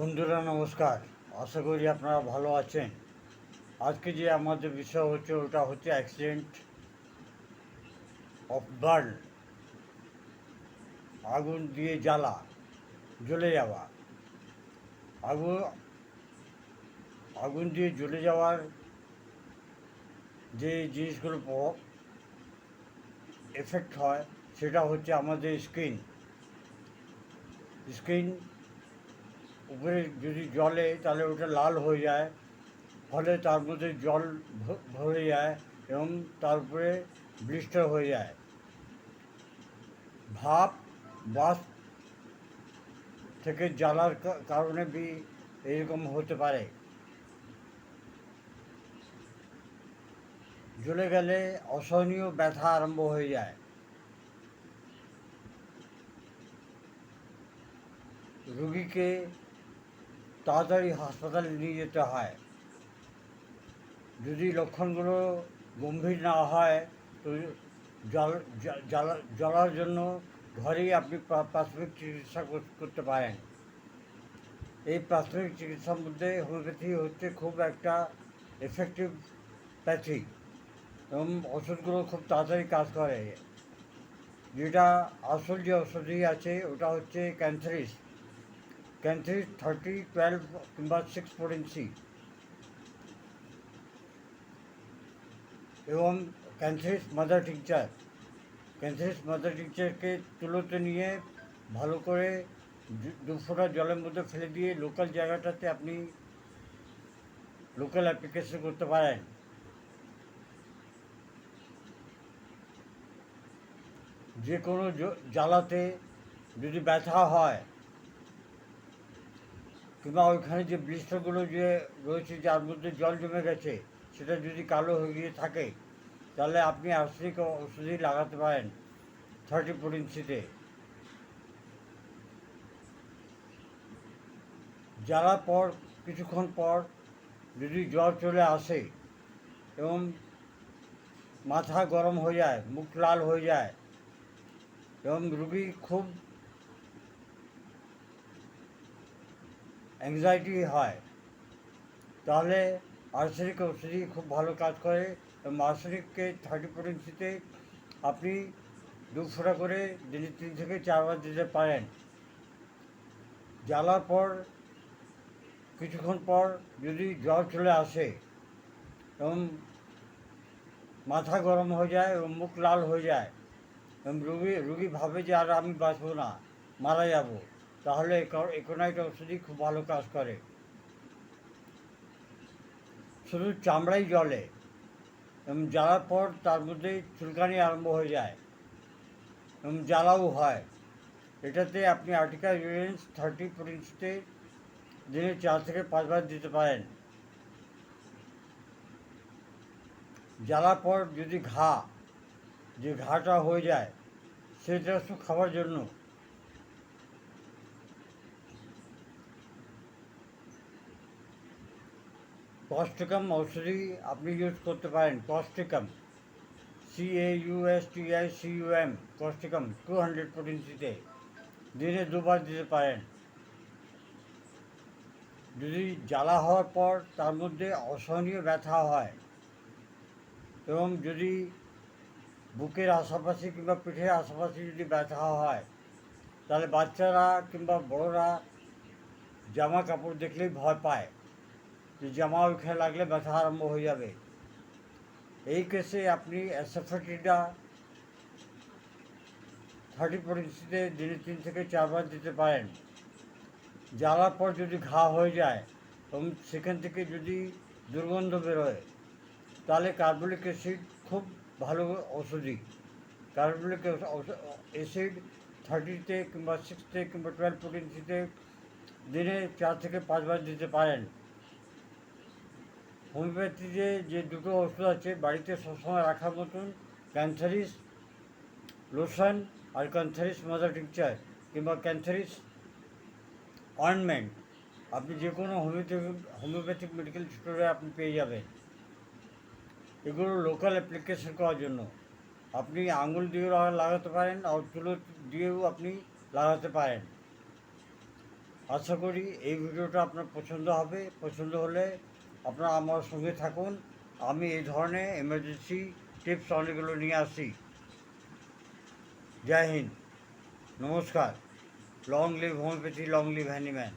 বন্ধুরা, নমস্কার। আশা করি আপনারা ভালো আছেন। আজকে যে আমাদের বিষয় হচ্ছে, ওটা হচ্ছে অ্যাক্সিডেন্ট অফ বার্ন আগুন দিয়ে জ্বালা, জ্বলে যাওয়া। আগুন আগুন দিয়ে জ্বলে যাওয়ার যে জিনিসগুলো এফেক্ট হয়, সেটা হচ্ছে আমাদের স্কিন স্কিন উপরে যদি জলে, তাহলে ওটা লাল হয়ে যায়। ফলে তার মধ্যে জল ভরে যায় এবং তার উপরে ব্লিস্টার হয়ে যায়। ভাপ বাস থেকে জ্বালার কারণে বি এরকম হতে পারে। জ্বলে গেলে অসহনীয় ব্যথা আরম্ভ হয়ে যায়। রুগীকে তাড়াতাড়ি হাসপাতালে নিয়ে যেতে হয়। যদি লক্ষণগুলো গম্ভীর না হয়, তো জল জ- জ্বালা- জ্বলার জন্য ঘরেই আপনি প্রাথমিক চিকিৎসা কর- করতে পারেন। এই প্রাথমিক চিকিৎসার মধ্যে হোমিওপ্যাথি হচ্ছে খুব একটা এফেক্টিভ প্যাথি এবং ওষুধগুলো খুব তাড়াতাড়ি কাজ করে। যেটা আসল যে ওষুধই আছে, ওটা হচ্ছে ক্যান্সারিস ক্যান্সারিস থার্টি টুয়েলভ কিংবা সিক্স ফোরেন্সি এবং cantharis mother tincture cantharis mother টিচারকে তুলোতে নিয়ে ভালো করে দু- দু ফোঁটা জলের মধ্যে ফেলে দিয়ে লোকাল জায়গাটাতে আপনি লোকাল অ্যাপ্লিকেশন করতে পারেন যে কোনো জ্বালাতে যদি ব্যথা হয় কিংবা ওইখানে যে ব্লিস্টারগুলো যে রয়েছে, যার মধ্যে জল জমে গেছে, সেটা যদি কালো হয়ে গিয়ে থাকে, তাহলে আপনি আর্সেনিক ওষুধই লাগাতে পারেন থার্টি ফোর ইঞ্চিতে জ্বালার পর, কিছুক্ষণ পর যদি জ্বর চলে আসে এবং মাথা গরম হয়ে যায়, মুখ লাল হয়ে যায়, এবং রুগী খুব অ্যাংজাইটি হয়, তাহলে আর্সেনিক ওষুধই খুব ভালো কাজ করে। এবং আর্সেনিককে থার্টি পটেন্সিতে আপনি দু ফোঁটা করে দিনে তিন থেকে চারবার দিতে পারেন। জ্বালার পর, কিছুক্ষণ পর যদি জ্বর চলে আসে এবং মাথা গরম হয়ে যায় এবং মুখ লাল হয়ে যায়, এবং রুগী রুগী ভাবে যে, আর আমি বাঁচবো না, মারা যাব। তাহলে একোনাইট ওষুধই খুব ভালো কাজ করে। শুধু চামড়াই জলে, এবং জ্বালার পর তার মধ্যে চুলকানি আরম্ভ হয়ে যায়, এবং জ্বালাও হয়। এটাতে আপনি আর্টিকা ইউরেন্স থার্টি পরিন্সতে দিনে চার থেকে পাঁচবার দিতে পারেন। জ্বালার পর যদি ঘা, যে ঘাটা হয়ে যায়, সেটা শুধু খাওয়ার জন্য। কস্টিকাম ঔষধি আপনি ইউজ করতে পারেন causticum C A U S T I C U M causticum two hundred পটেন্সিতে দিনে দুবার দিতে পারেন। যদি জ্বালা হওয়ার পর তার মধ্যে অসহনীয় ব্যথা হয় এবং যদি বুকের আশেপাশে কিংবা পিঠের আশেপাশে যদি ব্যথা হয়, তাহলে বাচ্চারা কিংবা বড়রা জামা কাপড় দেখলেই ভয় পায়। যে জামা ওইখানে লাগলে ব্যথা আরম্ভ হয়ে যাবে। এই কেসে আপনি অ্যাসেফেটিডা থার্টি পরিস্থিতিতে দিনে তিন থেকে চারবার দিতে পারেন। জ্বালার পর যদি ঘা হয়ে যায়, এবং সেখান থেকে যদি দুর্গন্ধ বেরোয়, তাহলে কার্বলিক অ্যাসিড খুব ভালো ওষুধই কার্বলিক অ্যাসিড থার্টিতে কিংবা সিক্সতে কিংবা টুয়েলভ পটেন্সিতে দিনে চার থেকে পাঁচবার দিতে পারেন। হোমিওপ্যাথিতে যে দুটো ওষুধ আছে, বাড়িতে সবসময় রাখার মতন ক্যান্সারিস লোশন আর ক্যান্সারিস মাদার টিকচার, কিংবা ক্যান্সারিস অয়েনমেন্ট আপনি যে কোনো হোমিওপ্যাথিক হোমিওপ্যাথিক মেডিকেল স্টোরে আপনি পেয়ে যাবেন। এগুলো লোকাল অ্যাপ্লিকেশন করার জন্য। আপনি আঙুল দিয়েও লাগাতে পারেন, আর তুলো দিয়েও আপনি লাগাতে পারেন। আশা করি এই ভিডিওটা আপনার পছন্দ হবে। পছন্দ হলে আপনারা আমার সঙ্গে থাকুন, আমি এই ধরনের এমার্জেন্সি টিপস অনেকগুলো নিয়ে আসি জয় হিন্দ। নমস্কার। Long live homeopathy long live Hahnemann